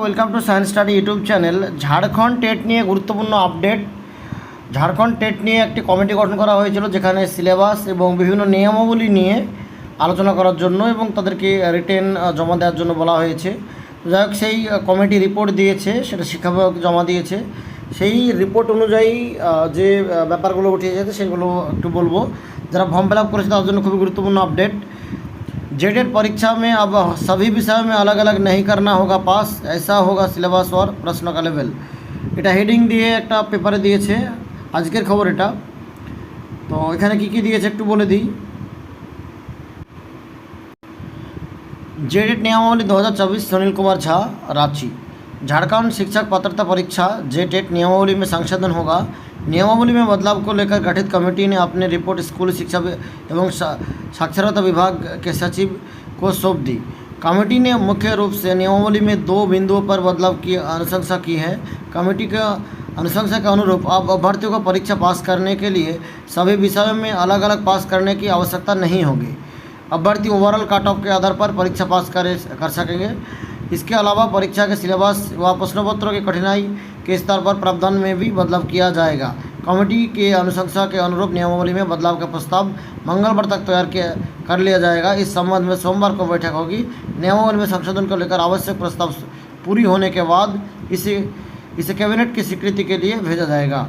Welcome to science study YouTube channel Jharkhand TET নিয়ে গুরুত্বপূর্ণ update Jharkhand TET নিয়ে একটি কমিটি গঠন করা হয়েছিল যেখানে সিলেবাস এবং বিভিন্ন নিয়মাবলী নিয়ে আলোচনা করার জন্য এবং তাদেরকে রিটেন জমা দেওয়ার জন্য বলা হয়েছে। যাই হোক, সেই কমিটি রিপোর্ট দিয়েছে, সেটা শিক্ষা বিভাগ জমা দিয়েছে। সেই রিপোর্ট অনুযায়ী যে ব্যাপারগুলো উঠে এসেছে, সেগুলো একটু বলব। যারা ফর্ম ফিল আপ করেছে, তাদের জন্য খুবই গুরুত্বপূর্ণ আপডেট जेडेड परीक्षा में अब सभी विषयों में अलग अलग नहीं करना होगा पास ऐसा होगा সিলেবাস और প্রশ্ন का লেভেল এটা হেডিং দিয়ে একটা পেপারে দিয়েছে আজকের খবর এটা তো এখানে কি কি দিয়েছে একটু বলে দিই जेडेड नियमावली 2024 सुनील कुमार झा रांची झारखंड शिक्षक पात्रता परीक्षा जेटेट नियमावली में संशोधन होगा नियमावली में बदलाव को लेकर गठित कमेटी ने अपनी रिपोर्ट स्कूल शिक्षा एवं साक्षरता विभाग के सचिव को सौंप दी। कमेटी ने मुख्य रूप से नियमावली में दो बिंदुओं पर बदलाव की अनुशंसा की है। कमेटी का अनुशंसा के अनुरूप अब अभ्यर्थियों को परीक्षा पास करने के लिए सभी विषयों में अलग अलग पास करने की आवश्यकता नहीं होगी। अभ्यर्थी ओवरऑल कट ऑफ़ के आधार पर परीक्षा पास करे, कर सकेंगे। इसके अलावा परीक्षा के सिलेबस व प्रश्न पत्रों की कठिनाई के स्तर पर प्रावधान में भी बदलाव किया जाएगा। कमेटी के अनुशंसा के अनुरूप नियमावली में बदलाव का प्रस्ताव मंगलवार तक तैयार किया, कर लिया जाएगा। इस संबंध में सोमवार को बैठक होगी। नियमावली में संशोधन को लेकर आवश्यक प्रस्ताव पूरी होने के बाद इसे इसे कैबिनेट की स्वीकृति के लिए भेजा जाएगा।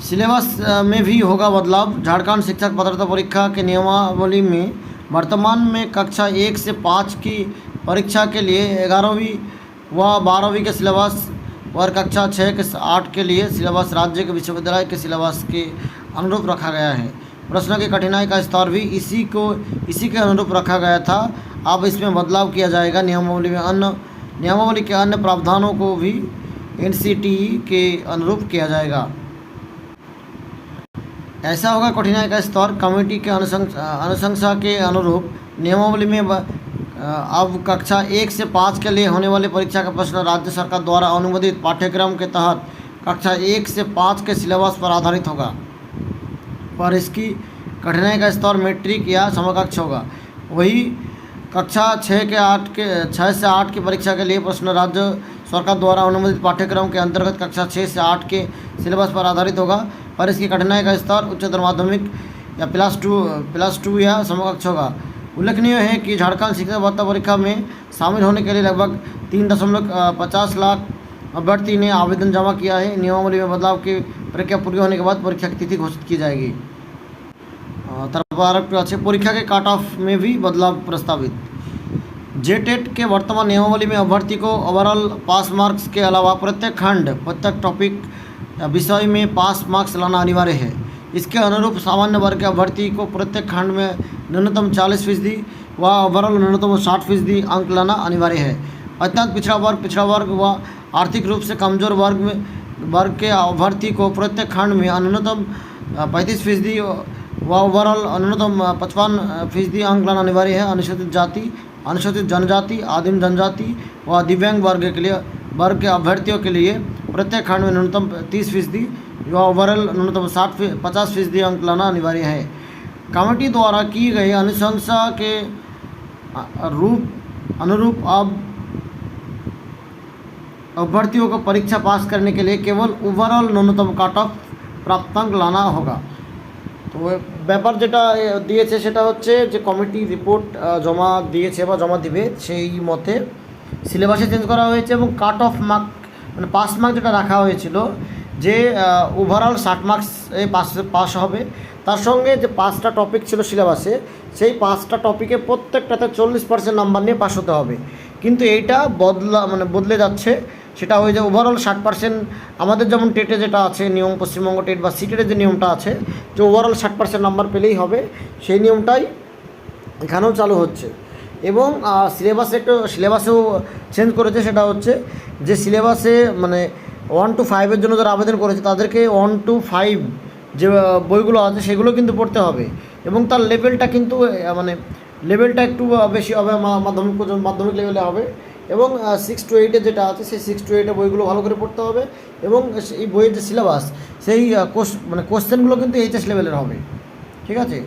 सिलेबस में भी होगा बदलाव। झारखंड शिक्षक पात्रता परीक्षा के नियमावली में वर्तमान में कक्षा एक से पाँच की परीक्षा के लिए ग्यारहवीं व बारहवीं के सिलेबस और कक्षा छः के आठ के लिए सिलेबस राज्य के विश्वविद्यालय के सिलेबस के अनुरूप रखा गया है। प्रश्नों की कठिनाई का स्तर भी इसी को, इसी के अनुरूप रखा गया था। अब इसमें बदलाव किया जाएगा। नियमावली में अन्य, नियमावली के अन्य प्रावधानों को भी एन के अनुरूप किया जाएगा। ऐसा होगा कठिनाई का स्तर कमेटी के अनुशंस के अनुरूप नियमावली में अब कक्षा एक से पाँच के लिए होने वाली परीक्षा का प्रश्न राज्य सरकार द्वारा अनुमोदित पाठ्यक्रम के तहत कक्षा एक से पाँच के सिलेबस पर आधारित होगा। पर इसकी कठिनाई का स्तर मैट्रिक या समकक्ष होगा। वही कक्षा छः के आठ के छः से आठ की परीक्षा के लिए प्रश्न राज्य सरकार द्वारा अनुमोदित पाठ्यक्रम के अंतर्गत कक्षा छः से आठ के सिलेबस पर आधारित होगा। पर इसकी कठिनाई का स्तर उच्चतर माध्यमिक या प्लस टू प्लस टू या समकक्ष होगा। उल्लेखनीय है कि झारखंड शिक्षक वार्ता परीक्षा में शामिल होने के लिए लगभग तीन दशमलव पचास लाख अभ्यर्थी ने आवेदन जमा किया है। नियमावली में बदलाव की प्रक्रिया पूरी होने के बाद परीक्षा की तिथि घोषित की जाएगी। परीक्षा के काट ऑफ़ में भी बदलाव प्रस्तावित। जेटेट के वर्तमान नियमावली में अभ्यर्थी को ओवरऑल पास मार्क्स के अलावा प्रत्येक खंड, प्रत्येक टॉपिक विषय में पास मार्क्स लाना अनिवार्य है। इसके अनुरूप सामान्य वर्ग के अभ्यर्थी को प्रत्येक खंड में न्यूनतम चालीस फ़ीसदी व ओवरऑल न्यूनतम साठ फ़ीसदी अंक लाना अनिवार्य है। अत्यंत पिछड़ा वर्ग पिछड़ा वर्ग व आर्थिक रूप से कमज़ोर वर्ग में, वर्ग के अभ्यर्थी को प्रत्येक खंड में न्यूनतम पैंतीस फ़ीसदी व ओवरऑल न्यूनतम पचपन फ़ीसदी अंक लाना अनिवार्य है। अनुसूचित जाति, अनुसूचित जनजाति, आदिम जनजाति व दिव्यांग वर्ग के लिए वर्ग के अभ्यर्थियों के लिए प्रत्येक खंड में न्यूनतम तीस फीसदी व ओवरऑल न्यूनतम साठ फी पचास फीसदी अंक लाना अनिवार्य है कमेटी द्वारा की गई अनुशंसा के अ- रूप अनुरूप अब अभ्यर्थियों को परीक्षा पास करने के लिए केवल ओवरऑल न्यूनतम काट ऑफ প্রাপ্তাঙ্ক লানা হোগা তো ব্যাপার যেটা এ, দিয়েছে সেটা হচ্ছে যে কমিটি রিপোর্ট জমা দিয়েছে বা জমা দিবে সেই মতে সিলেবাসে চেঞ্জ করা হয়েছে এবং কাট অফ মার্ক মানে পাস মার্ক যেটা রাখা হয়েছিল, যে ওভারঅল ষাট মার্কস এ পাস পাস হবে। তার সঙ্গে যে পাঁচটা টপিক ছিল সিলেবাসে, সেই পাঁচটা টপিকে প্রত্যেকটাতে চল্লিশ পার্সেন্ট নাম্বার নিয়ে পাস হতে হবে। কিন্তু এইটা বদলা মানে বদলে যাচ্ছে। সেটা হয়ে যায় ওভারঅল ষাট পার্সেন্ট আমাদের যেমন টেটে যেটা আছে, নিয়ম পশ্চিমবঙ্গ টেট বা সিটের যে নিয়মটা আছে, যে ওভারঅল ষাট পার্সেন্ট নাম্বার পেলেই হবে। সেই নিয়মটাই এখানেও চালু হচ্ছে। এবং সিলেবাসে একটু সিলেবাসেও চেঞ্জ করেছে, সেটা হচ্ছে যে সিলেবাসে মানে ওয়ান টু ফাইভের জন্য যারা আবেদন করেছে, তাদেরকে ওয়ান টু ফাইভ যে বইগুলো আছে, সেগুলো কিন্তু পড়তে হবে। এবং তার লেভেলটা কিন্তু মানে লেভেলটা একটু বেশি হবে মাধ্যমিক মাধ্যমিক লেভেলে হবে। এবং সিক্স টু এইটে যেটা আছে, সেই সিক্স টু এইটে বইগুলো ভালো করে পড়তে হবে। এবং এই বইয়ের যে সিলেবাস সেই কোশ মানে কোশ্চেনগুলো কিন্তু এইচএস লেভেলের হবে। ঠিক আছে?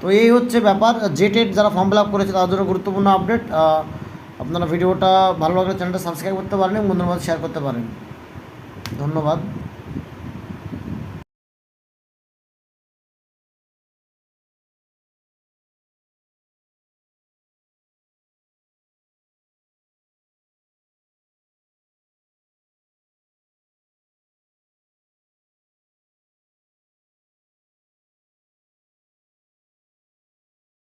তো এই হচ্ছে ব্যাপার। জেটেড যারা ফর্ম ফিল আপ করেছে, তাদের জন্য গুরুত্বপূর্ণ আপডেট আপনারা ভিডিওটা ভালো লাগলে চ্যানেলটা সাবস্ক্রাইব করতে পারেন এবং বন্ধুর মধ্যে শেয়ার করতে পারেন। ধন্যবাদ।